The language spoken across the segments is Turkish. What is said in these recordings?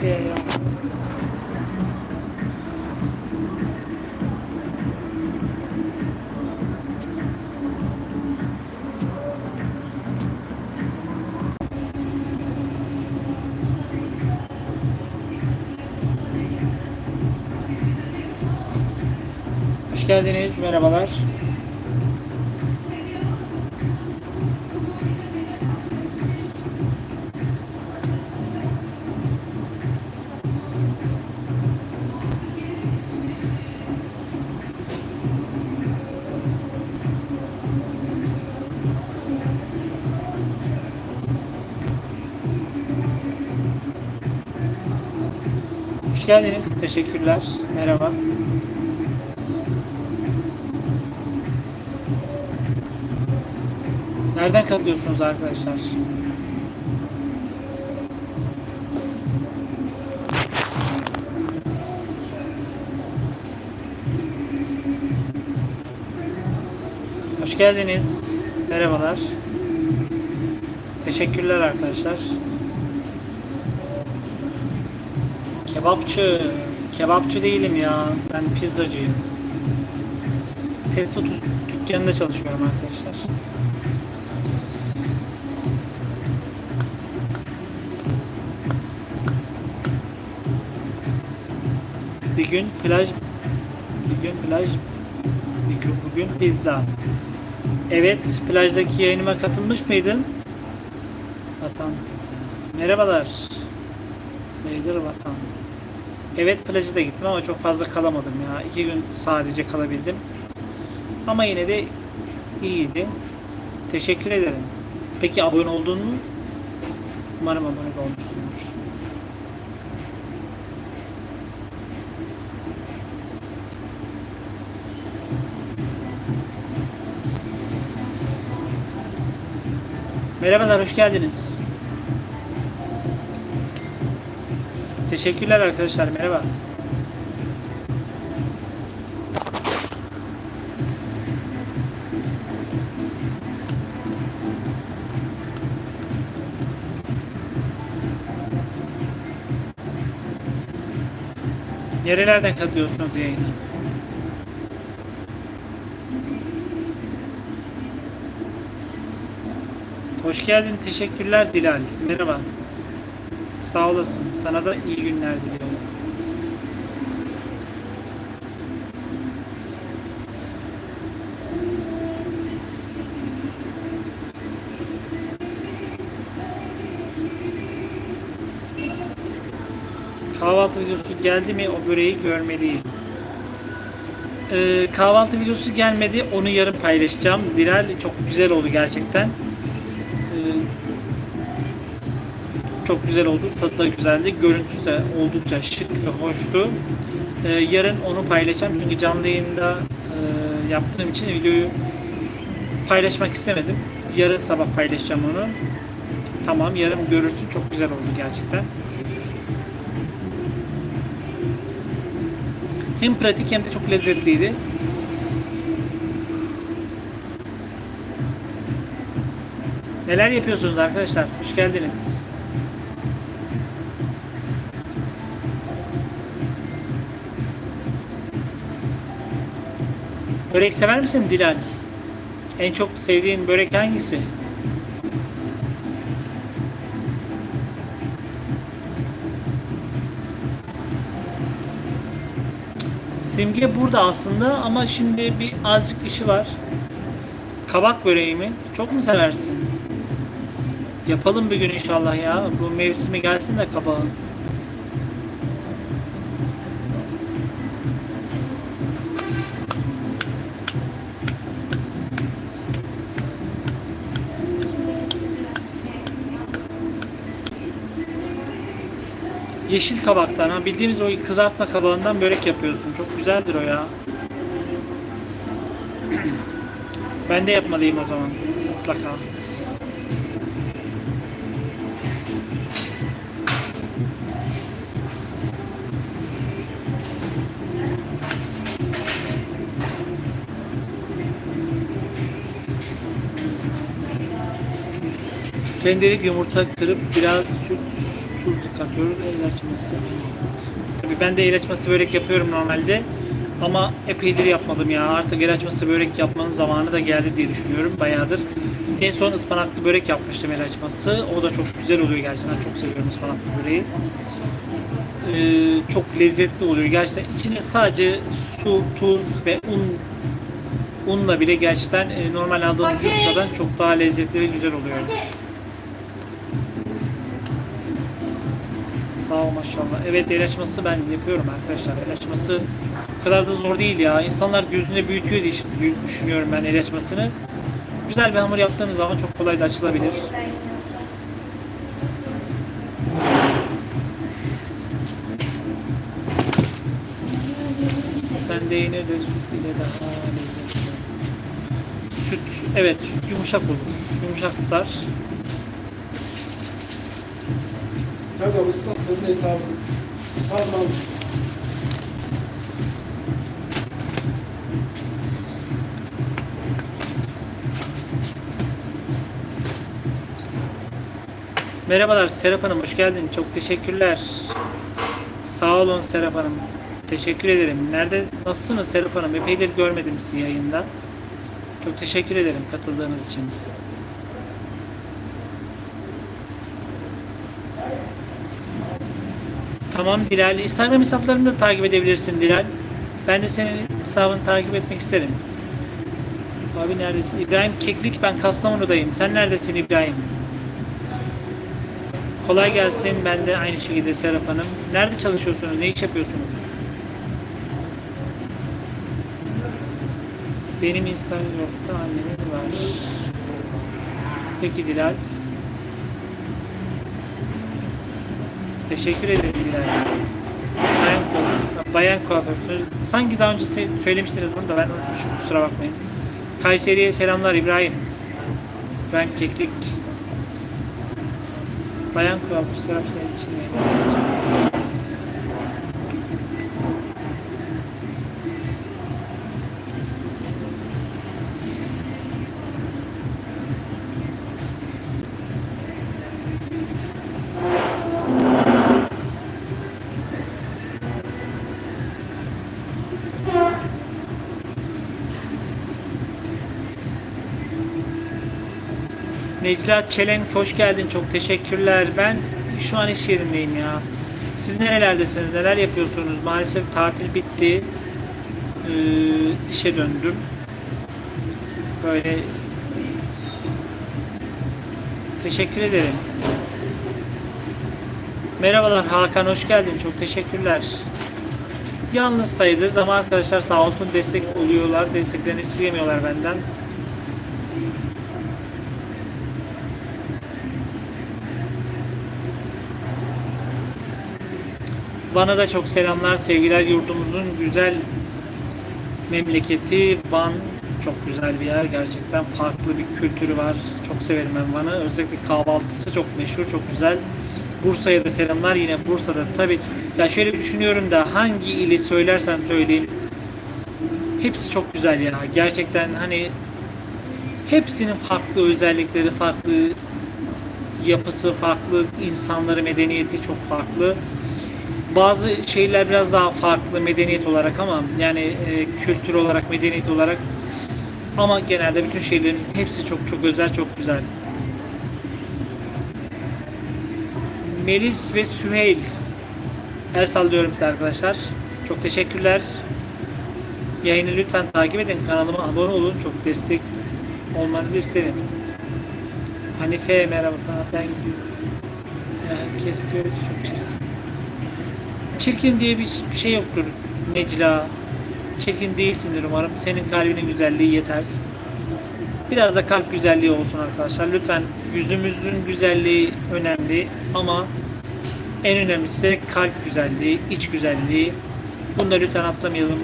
Ediyorum. Hoş geldiniz, merhabalar. Hoş geldiniz, teşekkürler, merhaba. Nereden katılıyorsunuz arkadaşlar? Hoş geldiniz. Merhabalar. Teşekkürler arkadaşlar. Kebapçı. Kebapçı değilim ya. Ben pizzacıyım. Fast food dükkanında çalışıyorum arkadaşlar. Bir gün plaj bir gün plaj bir gün bugün pizza. Evet, plajdaki yayınıma katılmış mıydın? Vatan pizza. Merhabalar. Neydir vatan? Evet, plaja da gittim ama çok fazla kalamadım ya. İki gün sadece kalabildim. Ama yine de iyiydi. Teşekkür ederim. Peki abone oldun mu? Umarım abone olmuşsundur. Merhabalar, hoş geldiniz. Teşekkürler arkadaşlar, merhaba. Nerelerden katılıyorsunuz yayına? Hoş geldin, teşekkürler Dilal. Merhaba. Sağ olasın. Sana da iyi günler diliyorum. Kahvaltı videosu geldi mi o böreği görmeliyim. Ee, kahvaltı videosu gelmedi. Onu yarın paylaşacağım. Dilal çok güzel oldu gerçekten. Ee, çok güzel oldu. Tadı da güzeldi. Görüntüsü de oldukça şık ve hoştu. Ee, yarın onu paylaşacağım. Çünkü canlı yayında e, yaptığım için videoyu paylaşmak istemedim. Yarın sabah paylaşacağım onu. Tamam yarın görürsün. Çok güzel oldu gerçekten. Hem pratik hem de çok lezzetliydi. Neler yapıyorsunuz arkadaşlar? Hoş geldiniz. Börek sever misin Dilal? En çok sevdiğin börek hangisi? Simge burada aslında ama şimdi bir azıcık işi var. Kabak böreği mi? Çok mu seversin? Yapalım bir gün inşallah ya. Bu mevsimi gelsin de kabağın. Yeşil kabaktan ha bildiğimiz o kızartma kabağından börek yapıyorsun. Çok güzeldir o ya. Ben de yapmalıyım o zaman. Mutlaka. Rendeleyip yumurta kırıp biraz süt, katıyoruz. El açması. Tabii ben de el açması börek yapıyorum normalde. Ama epeydir yapmadım ya. Artık el açması börek yapmanın zamanı da geldi diye düşünüyorum bayağıdır. En son ıspanaklı börek yapmıştım el açması. O da çok güzel oluyor gerçekten. Çok seviyorum ıspanaklı böreği. Ee, çok lezzetli oluyor gerçekten. İçine sadece su, tuz ve un unla bile gerçekten e, normal aldığımız yufkadan çok daha lezzetli ve güzel oluyor. Maşallah. Evet el açması ben yapıyorum arkadaşlar. El açması o kadar da zor değil ya. İnsanlar gözünde büyütüyor diye düşünüyorum ben el açmasını. Güzel bir hamur yaptığınız zaman çok kolay da açılabilir. Sen de yine de süt ile daha lezzetli. Süt, evet süt yumuşak olur. Yumuşak tutar. Merhabalar Serap Hanım, hoş geldin. Çok teşekkürler. Sağ olun Serap Hanım. Teşekkür ederim. Nerede, nasılsınız Serap Hanım? Epeydir görmedim sizi yayında. Çok teşekkür ederim katıldığınız için. Tamam Dilal. Instagram hesaplarını da takip edebilirsin Dilal. Ben de senin hesabını takip etmek isterim. Abi neredesin? İbrahim Keklik ben Kastamonu'dayım. Sen neredesin İbrahim? Kolay gelsin. Ben de aynı şekilde Serap Hanım. Nerede çalışıyorsunuz? Ne iş yapıyorsunuz? Benim Instagram'da annemin var. Peki Dilal. Teşekkür ederim Dilal. Bayan, kuaför- bayan kuaförsünüz. Sanki daha önce söylemiştiniz bunu da ben unutmuşum. Kusura bakmayın. Kayseri'ye selamlar İbrahim. İbrahim Keklik. Bayan kuaför Serap senin için Necla Çelenk hoş geldin. Çok teşekkürler. Ben şu an iş yerindeyim ya. Siz nerelerdesiniz? Neler yapıyorsunuz? Maalesef tatil bitti. Ee, işe döndüm. Böyle Teşekkür ederim. Merhabalar Hakan hoş geldin. Çok teşekkürler. Yalnız sayılırız ama arkadaşlar sağ olsun destek oluyorlar. Desteklerini esirgemiyorlar benden. Van'a da çok selamlar, sevgiler. Yurdumuzun güzel memleketi Van çok güzel bir yer. Gerçekten farklı bir kültürü var. Çok severim ben Van'ı. Özellikle kahvaltısı çok meşhur, çok güzel. Bursa'ya da selamlar. Yine Bursa'da tabii. Ya şöyle düşünüyorum da hangi ili söylersem söyleyeyim hepsi çok güzel ya. Gerçekten hani hepsinin farklı özellikleri, farklı yapısı farklı, insanları, medeniyeti çok farklı. Bazı şeyler biraz daha farklı medeniyet olarak ama yani e, kültür olarak, medeniyet olarak ama genelde bütün şehirlerimizin hepsi çok çok özel, çok güzel. Melis ve Süheyl El sallıyorum size arkadaşlar. Çok teşekkürler. Yayını lütfen takip edin. Kanalıma abone olun. Çok destek olmanızı isterim. Hanife merhaba. Ben Herkes diyor ki çok çirkin. Çirkin diye bir şey yoktur Necla. Çirkin değilsindir umarım. Senin kalbinin güzelliği yeter. Biraz da kalp güzelliği olsun arkadaşlar. Lütfen yüzümüzün güzelliği önemli ama En önemlisi de kalp güzelliği, iç güzelliği. Bunları lütfen atlamayalım.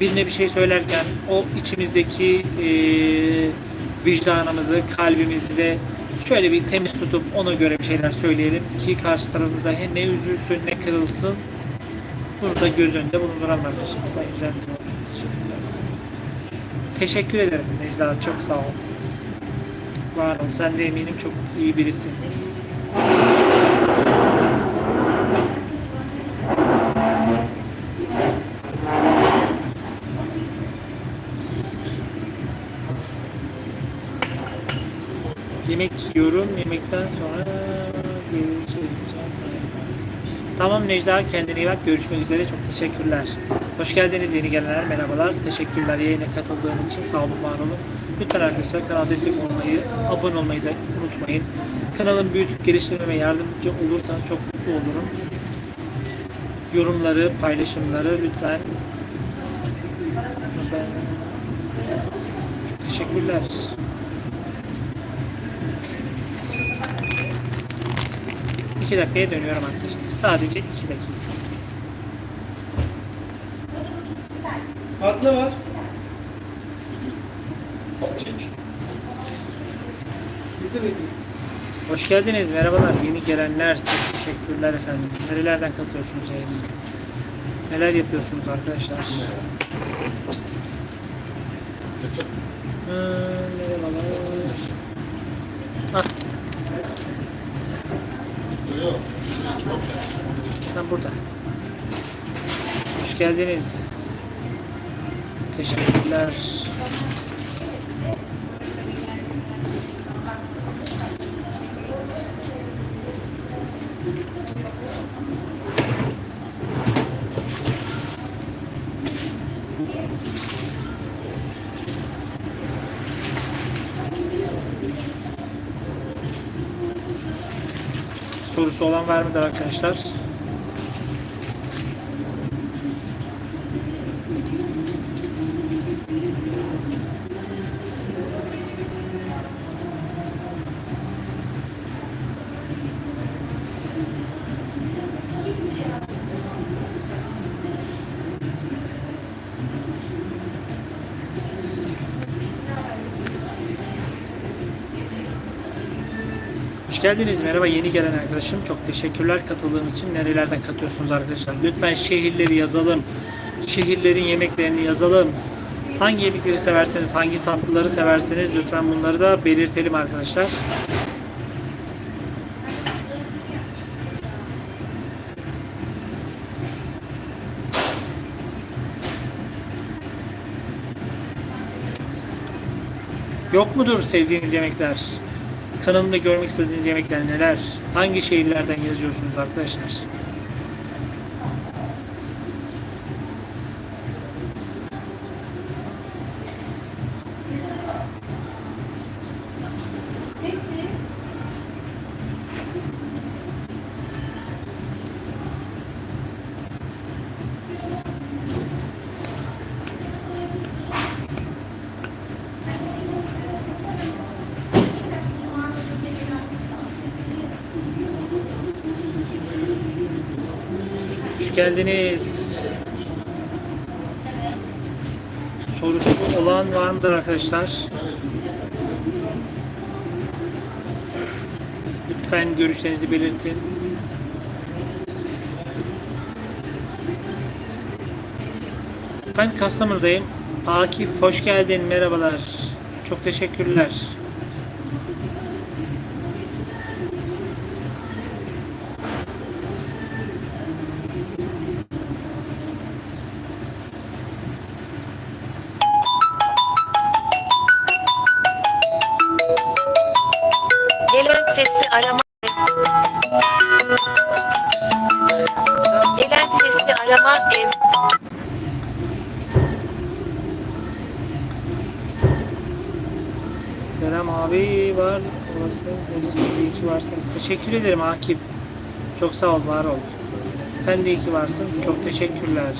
Birine bir şey söylerken o içimizdeki eee vicdanımızı, kalbimizi de şöyle bir temiz tutup ona göre bir şeyler söyleyelim ki karşı tarafı da he- ne üzülsün ne kırılsın. Bunu da göz önünde bir olsun. Teşekkürler. Teşekkür ederim Necla. Çok sağ ol. Var ol. Sen de eminim çok iyi birisin. Yemek yiyorum. Yemekten sonra söyleyeceğim. Tamam Necla kendine iyi bak. Görüşmek üzere. Çok teşekkürler. Hoş geldiniz yeni gelenler. Merhabalar. Teşekkürler yayına katıldığınız için. Sağ olun, var olun. Lütfen arkadaşlar kanala destek olmayı, abone olmayı da unutmayın. Kanalın büyütüp geliştirmeme yardımcı olursanız çok mutlu olurum. Yorumları, paylaşımları lütfen. Çok teşekkürler. İki dakikaya dönüyorum arkadaşlar. Sadece iki dakika. Tatlı var. Çek. Hoş geldiniz. Merhabalar. Yeni gelenler. Teşekkürler efendim. Nerelerden katılıyorsunuz yayına? Neler yapıyorsunuz arkadaşlar? Ee, merhabalar. Ah. Tam burada. Hoş geldiniz. Teşekkürler. Sorusu olan var mıdır arkadaşlar? Geldiniz. Merhaba yeni gelen arkadaşım. Çok teşekkürler katıldığınız için. Nerelerden katıyorsunuz arkadaşlar? Lütfen şehirleri yazalım. Şehirlerin yemeklerini yazalım. Hangi yemekleri severseniz, hangi tatlıları severseniz lütfen bunları da belirtelim arkadaşlar. Yok mudur sevdiğiniz yemekler? Kanalımda görmek istediğiniz yemekler neler? Hangi şehirlerden yazıyorsunuz arkadaşlar? Geldiniz. Sorusu olan var mıdır arkadaşlar? Lütfen görüşlerinizi belirtin. Ben Kastamonu'dayım. Akif hoş geldin. Merhabalar. Çok teşekkürler. Teşekkür ederim Akif. Çok sağ ol, var ol. Sen de iyi ki varsın. Çok teşekkürler.